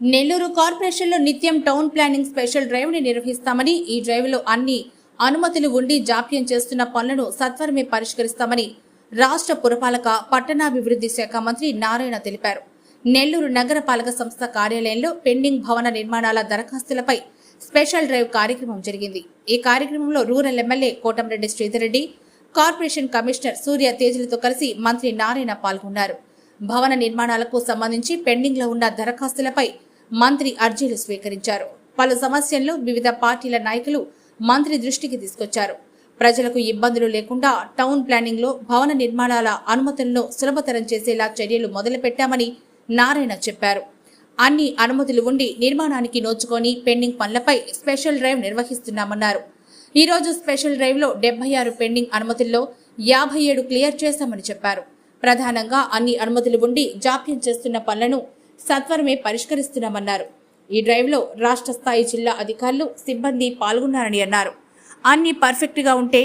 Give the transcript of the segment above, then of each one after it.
నెల్లూరు కార్పొరేషన్లో నిత్యం town planning special డ్రైవ్ని నిర్వహిస్తామని ఈ డ్రైవ్లో అన్ని అనుమతులు ఉండి జాప్యం చేస్తున్న పనులను సత్వరమే పరిష్కరిస్తామని రాష్ట్ర పురపాలక పట్టణాభివృద్ధి శాఖ మంత్రి నారాయణ తెలిపారు. నెల్లూరు నగరపాలక సంస్థ కార్యాలయంలో పెండింగ్ భవన నిర్మాణాల దరఖాస్తులపై స్పెషల్ డ్రైవ్ కార్యక్రమం జరిగింది. ఈ కార్యక్రమంలో rural MLA Kotamreddy Sridhar Reddy corporation commissioner Surya తేజులతో కలిసి మంత్రి నారాయణ పాల్గొన్నారు. భవన నిర్మాణాలకు సంబంధించి పెండింగ్లో ఉన్న దరఖాస్తులపై మంత్రి అర్జీలు స్వీకరించారు. పలు సమస్యలను వివిధ పార్టీల నాయకులు మంత్రి దృష్టికి తీసుకొచ్చారు. ప్రజలకు ఇబ్బందులు లేకుండా టౌన్ ప్లానింగ్లో భవన నిర్మాణాల అనుమతులను సులభతరం చేసేలా చర్యలు మొదలుపెట్టామని నారాయణ చెప్పారు. అన్ని అనుమతులు ఉండి నిర్మాణానికి నోచుకొని పెండింగ్ పనులపై స్పెషల్ డ్రైవ్ నిర్వహిస్తున్నామన్నారు. ఈ రోజు స్పెషల్ డ్రైవ్లో డెబ్బై ఆరు పెండింగ్ అనుమతుల్లో యాభై ఏడు క్లియర్ చేశామని చెప్పారు. ప్రధానంగా అన్ని అనుమతులు ఉండి జాప్యం చేస్తున్న పనులను సత్వరమే పరిష్కరిస్తున్నామన్నారు. ఈ డ్రైవ్లో రాష్ట్ర స్థాయి జిల్లా అధికారులు సిబ్బంది పాల్గొన్నారని అన్నారు. అన్ని పర్ఫెక్ట్గా ఉంటే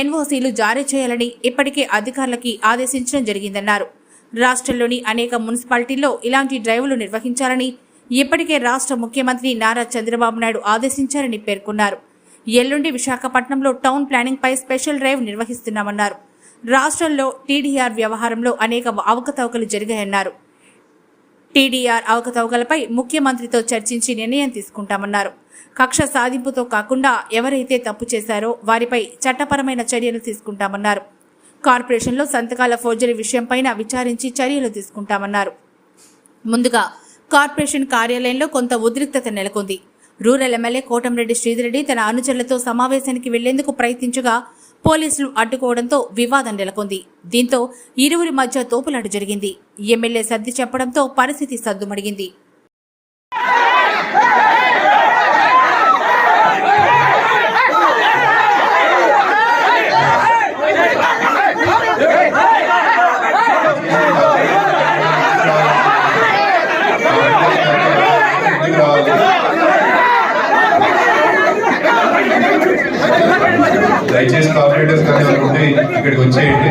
ఎన్ఓసీలు జారీ చేయాలని ఇప్పటికే అధికారులకి ఆదేశించడం జరిగిందన్నారు. రాష్ట్రంలోని అనేక మున్సిపాలిటీల్లో ఇలాంటి డ్రైవ్లు నిర్వహించాలని ఇప్పటికే రాష్ట్ర ముఖ్యమంత్రి నారా చంద్రబాబు నాయుడు ఆదేశించారని పేర్కొన్నారు. ఎల్లుండి విశాఖపట్నంలో టౌన్ ప్లానింగ్ పై స్పెషల్ డ్రైవ్ నిర్వహిస్తున్నామన్నారు. రాష్ట్రంలో టీడీఆర్ వ్యవహారంలో అనేక అవకతవకలు జరిగాయన్నారు. టీడీఆర్ అవకతవకలపై ముఖ్యమంత్రితో చర్చించి నిర్ణయం తీసుకుంటామన్నారు. కక్ష సాధింపుతో కాకుండా ఎవరైతే తప్పు చేశారో వారిపై చట్టపరమైన చర్యలు తీసుకుంటామన్నారు. కార్పొరేషన్లో సంతకాల ఫోర్జరీ విషయంపైన విచారించి చర్యలు తీసుకుంటామన్నారు. ముందుగా కార్పొరేషన్ కార్యాలయంలో కొంత ఉద్రిక్తత నెలకొంది. రూరల్ ఎమ్మెల్యే కోటంరెడ్డి శ్రీధరెడ్డి తన అనుచరులతో సమావేశానికి వెళ్ళేందుకు ప్రయత్నించగా పోలీసులు అడ్డుకోవడంతో వివాదం నెలకొంది. దీంతో ఇరువురి మధ్య తోపులాట జరిగింది. ఎమ్మెల్యే సర్ది చెప్పడంతో పరిస్థితి సద్దుమడిగింది. కానీ ఇక్కడికి వచ్చేయండి.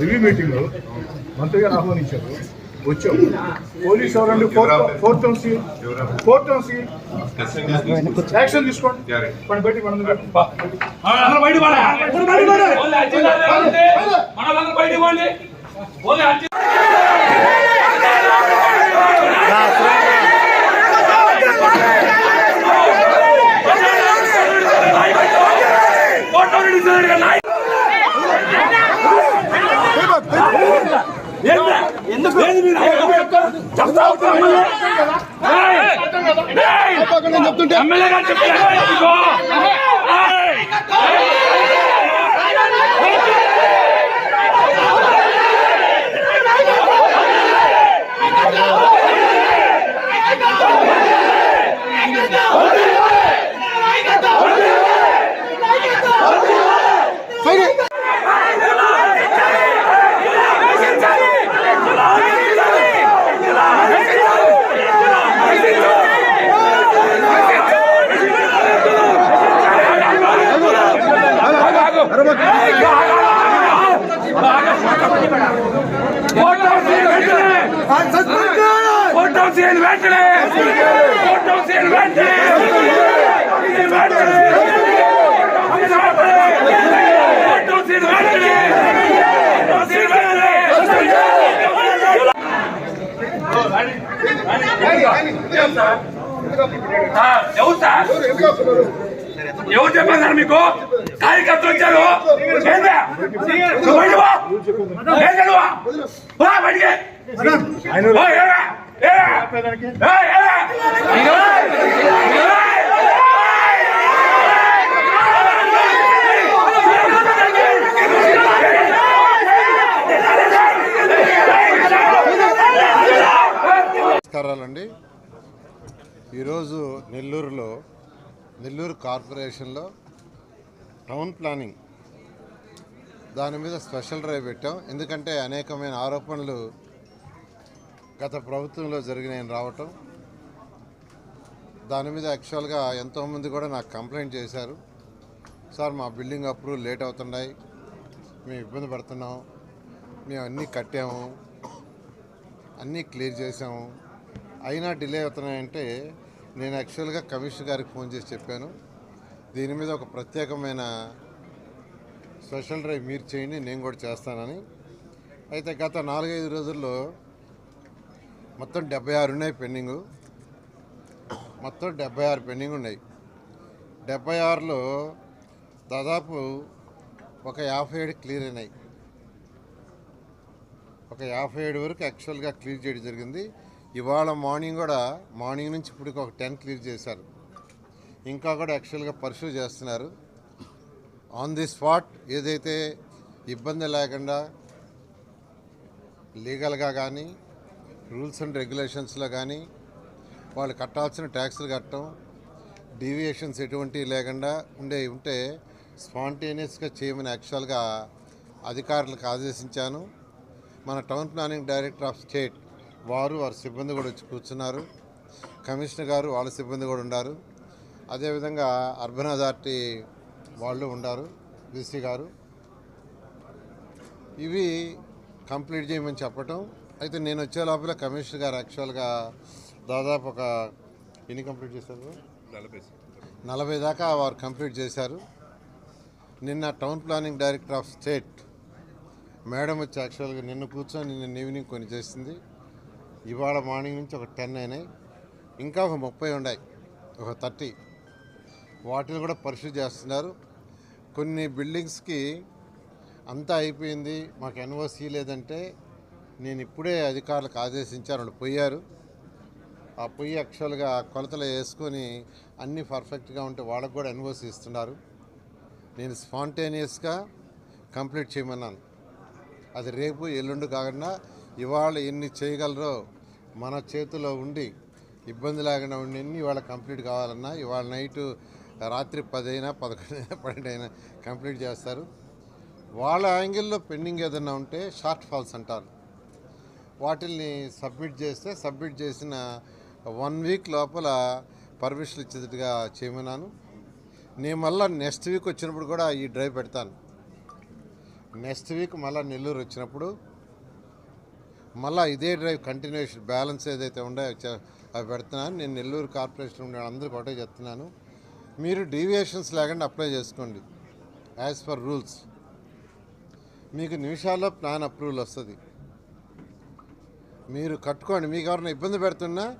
రివ్యూ మీటింగ్ మంత్రి గారు ఆహ్వానించారు వచ్చాం పోలీస్ ఎవరండి four town CI four town CI action తీసుకోండి పని బయట బయట ఇవ్వండి ఓన్లీ అర్జీ ఫోటో రిలీజ్ నాయకులు ఎందుకు? చెప్తా చెప్తుంటే సీన్ వెంటనే! ఫోటో సీన్ వెంటనే! సీన్ సీన్ వెంటనే! ఎవరు సార్ ఎవరు చెప్పారు సార్ మీకు? కార్యకర్తలు వచ్చారు. ఏందా? నువ్వు బయటికి. నమస్కారాలండి. ఈరోజు నెల్లూరులో నెల్లూరు కార్పొరేషన్లో టౌన్ ప్లానింగ్. దాని మీద స్పెషల్ డ్రైవ్ పెట్టాం. ఎందుకంటే అనేకమైన ఆరోపణలు గత ప్రభుత్వంలో జరిగినాయి రావటం దాని మీద యాక్చువల్గా ఎంతోమంది కూడా నాకు కంప్లైంట్ చేశారు. సార్ మా బిల్డింగ్ అప్రూవల్ లేట్ అవుతున్నాయి. మేము ఇబ్బంది పడుతున్నాం. మేము అన్నీ కట్టాము. అన్నీ క్లియర్ చేసాము అయినా డిలే అవుతున్నాయంటే నేను యాక్చువల్గా కమిషనర్ గారికి ఫోన్ చేసి చెప్పాను. దీని మీద ఒక ప్రత్యేకమైన స్పెషల్ డ్రైవ్ మీరు చేయండి నేను కూడా చేస్తానని. అయితే గత నాలుగైదు రోజుల్లో మొత్తం డెబ్బై ఆరు ఉన్నాయి పెండింగ్. మొత్తం డెబ్బై ఆరు పెండింగ్ ఉన్నాయి. డెబ్బై ఆరులో దాదాపు ఒక యాభై ఏడు క్లియర్ అయినాయి. ఒక యాభై ఏడు వరకు యాక్చువల్గా క్లియర్ చేయడం జరిగింది. ఇవాళ మార్నింగ్ కూడా మార్నింగ్ నుంచి ఇప్పటికి ఒక టెన్ క్లియర్ చేశారు. ఇంకా కూడా యాక్చువల్గా పర్సూ చేస్తున్నారు. ఆన్ ది స్పాట్ ఏదైతే ఇబ్బంది లేకుండా లీగల్గా కానీ రూల్స్ అండ్ రెగ్యులేషన్స్లో కానీ వాళ్ళు కట్టాల్సిన ట్యాక్స్లు కట్టడం డీవియేషన్స్ ఎటువంటివి లేకుండా ఉండే ఉంటే స్పాంటేనియస్గా చేయమని యాక్చువల్గా అధికారులకు ఆదేశించాను. మన town planning director of state వారు వారి సిబ్బంది కూడా వచ్చి కూర్చున్నారు. కమిషనర్ గారు వాళ్ళ సిబ్బంది కూడా ఉన్నారు అదేవిధంగా అర్బన్ అథారిటీ వాళ్ళు ఉన్నారు బీసీ గారు. ఇవి కంప్లీట్ చేయమని చెప్పటం అయితే నేను వచ్చే లోపల కమిషనర్ గారు యాక్చువల్గా దాదాపు ఒక ఎన్ని కంప్లీట్ చేశారు? నలభై దాకా వారు కంప్లీట్ చేశారు. నిన్న town planning director of state madam వచ్చి యాక్చువల్గా నిన్న కూర్చొని నిన్న ఈవినింగ్ కొన్ని చేసింది. ఇవాళ మార్నింగ్ నుంచి ఒక టెన్ అయినాయి. ఇంకా ఒక ముప్పై ఉన్నాయి. ఒక థర్టీ వాటిని కూడా పరిశుద్ధి చేస్తున్నారు. కొన్ని బిల్డింగ్స్కి అంతా అయిపోయింది. మాకు ఎన్ఓసి లేదంటే నేను ఇప్పుడే అధికారులకు ఆదేశించాను వాళ్ళు పోయారు. ఆ పొయ్యి యాక్చువల్గా కొలతలు వేసుకొని అన్నీ పర్ఫెక్ట్గా ఉంటే వాళ్ళకు కూడా ఎన్ఓసి ఇస్తున్నారు. నేను స్పాంటేనియస్గా కంప్లీట్ చేయమన్నాను. అది రేపు ఎల్లుండి కాకుండా ఇవాళ ఎన్ని చేయగలరో మన చేతిలో ఉండి ఇబ్బంది లేకుండా ఉండి ఎన్ని ఇవాళ కంప్లీట్ కావాలన్నా ఇవాళ నైటు రాత్రి పది అయినా పదకొండు పన్నెండు అయినా కంప్లీట్ చేస్తారు. వాళ్ళ యాంగిల్లో పెండింగ్ ఏదైనా ఉంటే షార్ట్ ఫాల్స్ అంటారు. వాటిల్ని సబ్మిట్ చేస్తే సబ్మిట్ చేసిన వన్ వీక్ లోపల పర్మిషన్ ఇచ్చేటట్టుగా చేయమన్నాను. నేను మళ్ళీ నెక్స్ట్ వీక్ వచ్చినప్పుడు కూడా ఈ డ్రైవ్ పెడతాను. నెక్స్ట్ వీక్ మళ్ళీ నెల్లూరు వచ్చినప్పుడు మళ్ళీ ఇదే డ్రైవ్ కంటిన్యూషన్ బ్యాలెన్స్ ఏదైతే ఉండే అవి పెడుతున్నాను. నేను నెల్లూరు కార్పొరేషన్ ఉండే అందరికీ ఒకటే చెప్తున్నాను. మీరు డీవియేషన్స్ లేకుండా అప్లై చేసుకోండి. As per rules. మీకు నిమిషాల్లో ప్లాన్ అప్రూవల్ వస్తుంది. మీరు కట్టుకోండి. మీకు ఎవరైనా ఇబ్బంది పెడుతున్నా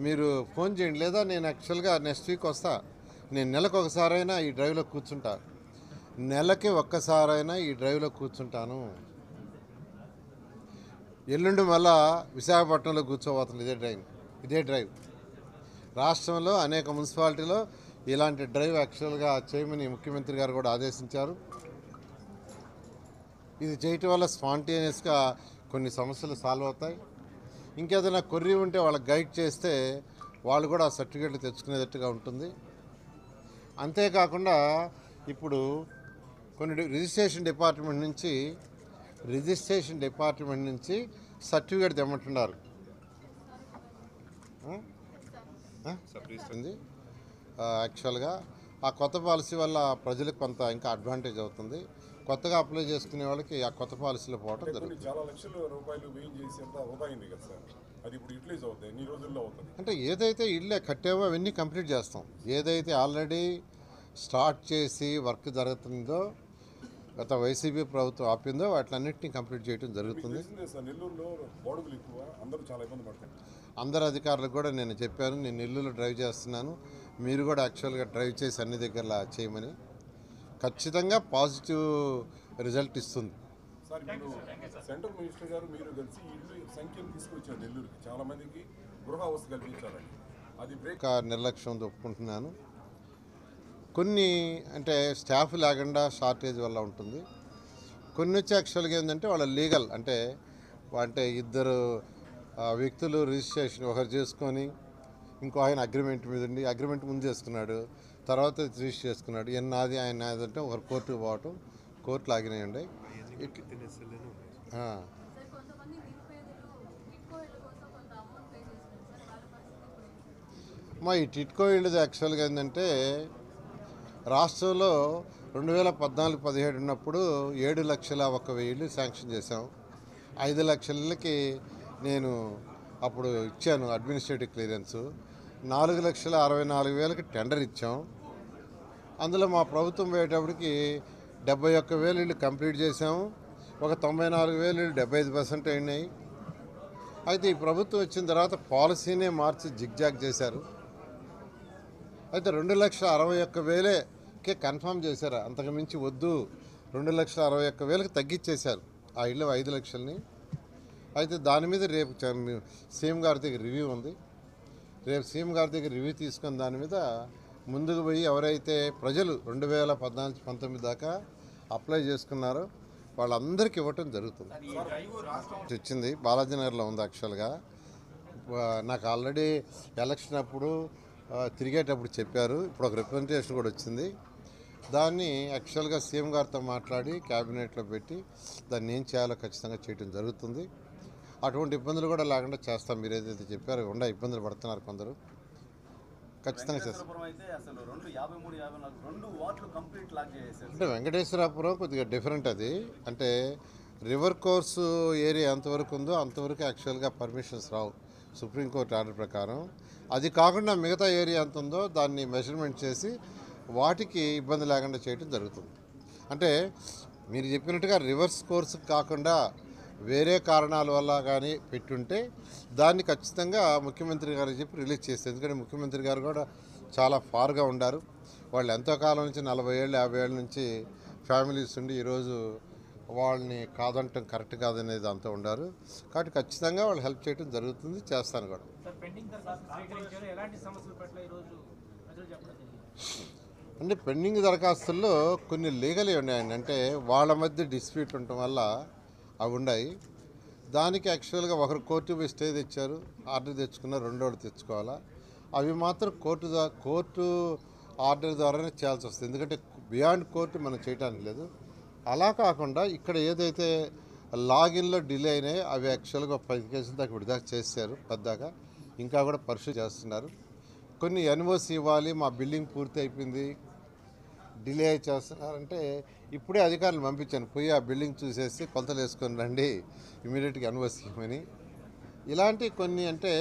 మీరు ఫోన్ చేయండి. లేదా నేను యాక్చువల్గా నెక్స్ట్ వీక్ వస్తా. నేను నెలకు ఒకసారైనా ఈ డ్రైవ్లో కూర్చుంటా. నెలకి ఒక్కసారైనా ఈ డ్రైవ్లో కూర్చుంటాను. ఎల్లుండి మళ్ళా విశాఖపట్నంలో కూర్చోబోతుంది ఇదే డ్రైవ్. ఇదే డ్రైవ్. రాష్ట్రంలో అనేక మున్సిపాలిటీలో ఇలాంటి డ్రైవ్ యాక్చువల్గా చేయమని ముఖ్యమంత్రి గారు కూడా ఆదేశించారు. ఇది చేయటం వల్ల స్పాంటేనియస్గా కొన్ని సమస్యలు సాల్వ్ అవుతాయి. ఇంకేదైనా కొర్రీ ఉంటే వాళ్ళకి గైడ్ చేస్తే వాళ్ళు కూడా ఆ సర్టిఫికేట్లు తెచ్చుకునేటట్టుగా ఉంటుంది. అంతేకాకుండా ఇప్పుడు కొన్ని రిజిస్ట్రేషన్ డిపార్ట్మెంట్ నుంచి రిజిస్ట్రేషన్ డిపార్ట్మెంట్ నుంచి సర్టిఫికేట్ తెమ్మంటున్నారు. యాక్చువల్గా ఆ కొత్త పాలసీ వల్ల ప్రజలకు కొంత ఇంకా అడ్వాంటేజ్ అవుతుంది. కొత్తగా అప్లై చేసుకునే వాళ్ళకి ఆ కొత్త పాలసీలో పోవటం జరుగుతుంది. చాలా లక్షల రూపాయలు వ్యయం చేసి అంతా వృధా అయింది కదా సార్? అది ఇప్పుడు యూటిలైజ్ అవుతుంది ఎన్ని రోజుల్లో అవుతుంది అంటే ఏదైతే ఇళ్ళే కట్టామో అవన్నీ కంప్లీట్ చేస్తాం. ఏదైతే ఆల్రెడీ స్టార్ట్ చేసి వర్క్ జరుగుతుందో గత వైసీపీ ప్రభుత్వం ఆపిందో వాటిలన్నింటినీ కంప్లీట్ చేయడం జరుగుతుంది. నెల్లూరులో అందరూ అధికారులకు కూడా నేను చెప్పాను నేను ఇల్లులో డ్రైవ్ చేస్తున్నాను. మీరు కూడా యాక్చువల్గా డ్రైవ్ చేసి అన్ని దగ్గర చేయమని. ఖచ్చితంగా పాజిటివ్ రిజల్ట్ ఇస్తుంది. సెంట్రల్ మినిస్టర్ గారు మీరు కలిసి ఇల్లు సంఖ్యను తీసుకొచ్చారు నెల్లూరుకి. చాలా మందికి గృహ అవస్థ కల్పించాలని అది బ్రేక్ నిర్లక్ష్యం ఒప్పుకుంటున్నాను. కొన్ని అంటే స్టాఫ్ లేకుండా షార్టేజ్ వల్ల ఉంటుంది. కొన్ని వచ్చి యాక్చువల్గా ఏంటంటే వాళ్ళ లీగల్ అంటే అంటే ఇద్దరు వ్యక్తులు రిజిస్ట్రేషన్ ఒకరు చేసుకొని ఇంకో ఆయన అగ్రిమెంట్ మీద ఉండి అగ్రిమెంట్ ముందు చేసుకున్నాడు. తర్వాత రిజిస్టర్ చేసుకున్నాడు. ఈయన నాది ఆయన నాది అంటే ఒకరు కోర్టుకు పోవటం. కోర్టులు ఆగినాయండి? మా ఈ టిట్కో ఇళ్ళది యాక్చువల్గా ఏంటంటే రాష్ట్రంలో రెండు వేల పద్నాలుగు పదిహేడు ఉన్నప్పుడు ఏడు లక్షల ఒక వెయ్యిళ్ళు శాంక్షన్ చేశాం. ఐదు లక్షలకి నేను అప్పుడు ఇచ్చాను అడ్మినిస్ట్రేటివ్ క్లియరెన్స్. నాలుగు లక్షల అరవై నాలుగు వేలకి టెండర్ ఇచ్చాం. అందులో మా ప్రభుత్వం పోయేటప్పటికి డెబ్బై ఒక్క వేలు ఇళ్ళు కంప్లీట్ చేసాము ఒక తొంభై నాలుగు వేలు ఇళ్ళు డెబ్బై ఐదు పర్సెంట్ అయినాయి. అయితే ఈ ప్రభుత్వం వచ్చిన తర్వాత పాలసీనే మార్చి జిగ్జాగ్ చేశారు. అయితే రెండు లక్షల అరవై ఒక్క వేలేకే కన్ఫర్మ్ చేశారు. అంతకు మించి వద్దు. రెండు లక్షల అరవై ఒక్క వేలకు తగ్గించేశారు ఆ ఇల్లు ఐదు లక్షల్ని. అయితే దాని మీద రేపు సీఎం గారి దగ్గర రివ్యూ ఉంది. రేపు సీఎం గారి దగ్గర రివ్యూ తీసుకుని దాని మీద ముందుకు పోయి ఎవరైతే ప్రజలు రెండు వేల పద్నాలుగు పంతొమ్మిది దాకా అప్లై చేసుకున్నారో వాళ్ళందరికీ ఇవ్వటం జరుగుతుంది. వచ్చింది బాలాజీనగర్లో ఉంది యాక్చువల్గా. నాకు ఆల్రెడీ ఎలక్షన్ అప్పుడు తిరిగేటప్పుడు చెప్పారు. ఇప్పుడు ఒక రిప్రజెంటేషన్ కూడా వచ్చింది. దాన్ని యాక్చువల్గా సీఎం గారితో మాట్లాడి క్యాబినెట్లో పెట్టి దాన్ని ఏం చేయాలో ఖచ్చితంగా చేయడం జరుగుతుంది. అటువంటి ఇబ్బందులు కూడా లేకుండా చేస్తాం. మీరు ఏదైతే చెప్పారో ఉండా ఇబ్బందులు పడుతున్నారు కొందరు. ఖచ్చితంగా అంటే వెంకటేశ్వరాపురం కొద్దిగా డిఫరెంట్ అది. అంటే రివర్ కోర్సు ఏరియా ఎంతవరకు ఉందో అంతవరకు యాక్చువల్గా పర్మిషన్స్ రావు. సుప్రీంకోర్టు ఆర్డర్ ప్రకారం. అది కాకుండా మిగతా ఏరియా ఎంత ఉందో దాన్ని మెజర్మెంట్ చేసి వాటికి ఇబ్బంది లేకుండా చేయడం జరుగుతుంది. అంటే మీరు చెప్పినట్టుగా రివర్స్ కోర్సు కాకుండా వేరే కారణాల వల్ల కానీ పెట్టుంటే దాన్ని ఖచ్చితంగా ముఖ్యమంత్రి గారికి చెప్పి రిలీజ్ చేస్తారు. ఎందుకంటే ముఖ్యమంత్రి గారు కూడా చాలా ఫార్గా ఉండారు. వాళ్ళు ఎంతో కాలం నుంచి నలభై ఏళ్ళు యాభై ఏళ్ళ నుంచి ఫ్యామిలీస్ ఉండి ఈరోజు వాళ్ళని కాదంటం కరెక్ట్ కాదనేది అంతా ఉండారు. కాబట్టి ఖచ్చితంగా వాళ్ళు హెల్ప్ చేయడం జరుగుతుంది చేస్తాను కూడా. అంటే పెండింగ్ దరఖాస్తుల్లో కొన్ని లీగలే ఉన్నాయండి. అంటే వాళ్ళ మధ్య డిస్ప్యూట్ ఉండటం వల్ల అవి ఉన్నాయి. దానికి యాక్చువల్గా ఒకరు కోర్టు పోయి స్టే తెచ్చారు. ఆర్డర్ తెచ్చుకున్న రెండోడు తెచ్చుకోవాలా. అవి మాత్రం కోర్టు కోర్టు ఆర్డర్ ద్వారానే చేయాల్సి వస్తుంది. ఎందుకంటే బియాండ్ కోర్టు మనం చేయడానికి లేదు. అలా కాకుండా ఇక్కడ ఏదైతే లాగిన్లో డిలే అయినాయి అవి యాక్చువల్గా పది కేసుల దాకా విడుదల చేశారు. పెద్దగా ఇంకా కూడా పరిశీలి చేస్తున్నారు. కొన్ని ఎన్ఓసి ఇవ్వాలి. మా బిల్డింగ్ పూర్తి అయిపోయింది. డిలే చేస్తున్నారంటే ఇప్పుడే అధికారులు పంపించాను. పోయి ఆ బిల్డింగ్ చూసేసి కొలతలు వేసుకొని రండి ఇమీడియట్గా అనువసిమని ఇలాంటి కొన్ని అంటే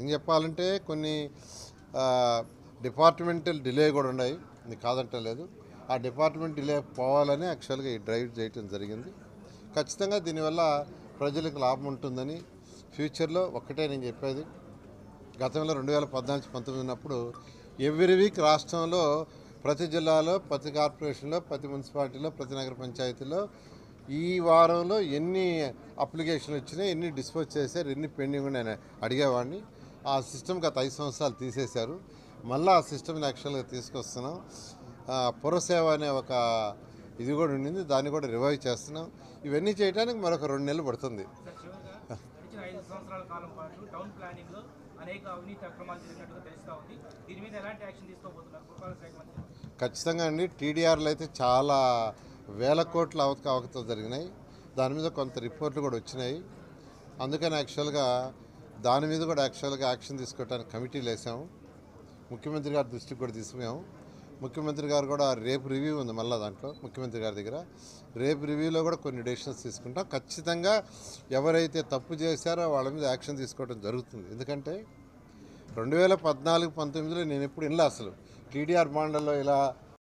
ఏం చెప్పాలంటే కొన్ని డిపార్ట్మెంటల్ డిలే కూడా ఉన్నాయి. ఇది కాదంటలేదు ఆ డిపార్ట్మెంట్ డిలే పోవాలని యాక్చువల్గా ఈ డ్రైవ్ చేయటం జరిగింది. ఖచ్చితంగా దీనివల్ల ప్రజలకు లాభం ఉంటుందని ఫ్యూచర్లో ఒక్కటే నేను చెప్పేది. గతంలో రెండు వేల పద్నాలుగు పంతొమ్మిది ఉన్నప్పుడు ఎవ్రీ వీక్ రాష్ట్రంలో ప్రతి జిల్లాలో ప్రతి కార్పొరేషన్లో ప్రతి మున్సిపాలిటీలో ప్రతి నగర పంచాయతీలో ఈ వారంలో ఎన్ని అప్లికేషన్లు వచ్చినాయి ఎన్ని డిస్పోజ్ చేశారు ఎన్ని పెండింగ్ ఉన్నాయని అడిగేవాడిని. ఆ సిస్టమ్ గత ఐదు సంవత్సరాలు తీసేశారు. మళ్ళీ ఆ సిస్టమ్ని యాక్చువల్గా తీసుకొస్తున్నాం. పురసేవ అనే ఒక ఇది కూడా ఉండింది. దాన్ని కూడా రివైవ్ చేస్తున్నాం. ఇవన్నీ చేయడానికి మరొక రెండు నెలలు పడుతుంది. అనేక అవినీతి అక్రమాలు జరిగినట్టుగా తెలుస్తా ఉంది. దీని మీద ఎలాంటి యాక్షన్ తీసుకోబోతున్నారు? పురపాలక శాఖ మంత్రి. ఖచ్చితంగా అండి. టీడీఆర్లు అయితే చాలా వేల కోట్ల అవత అవకతలు జరిగినాయి. దాని మీద కొంత రిపోర్ట్లు కూడా వచ్చినాయి. అందుకని యాక్చువల్గా దాని మీద కూడా యాక్చువల్గా యాక్షన్ తీసుకోవడానికి కమిటీలు వేసాము. ముఖ్యమంత్రి గారి దృష్టికి కూడా తీసుకున్నాము. ముఖ్యమంత్రి గారు కూడా రేపు రివ్యూ ఉంది మళ్ళీ దాంట్లో ముఖ్యమంత్రి గారి దగ్గర. రేపు రివ్యూలో కూడా కొన్ని డెసిషన్స్ తీసుకుంటాం. ఖచ్చితంగా ఎవరైతే తప్పు చేశారో వాళ్ళ మీద యాక్షన్ తీసుకోవడం జరుగుతుంది. ఎందుకంటే రెండు వేల పద్నాలుగు పంతొమ్మిదిలో నేను ఎప్పుడు వినలే అసలు. టీడీఆర్ బాండ్లలో ఇలా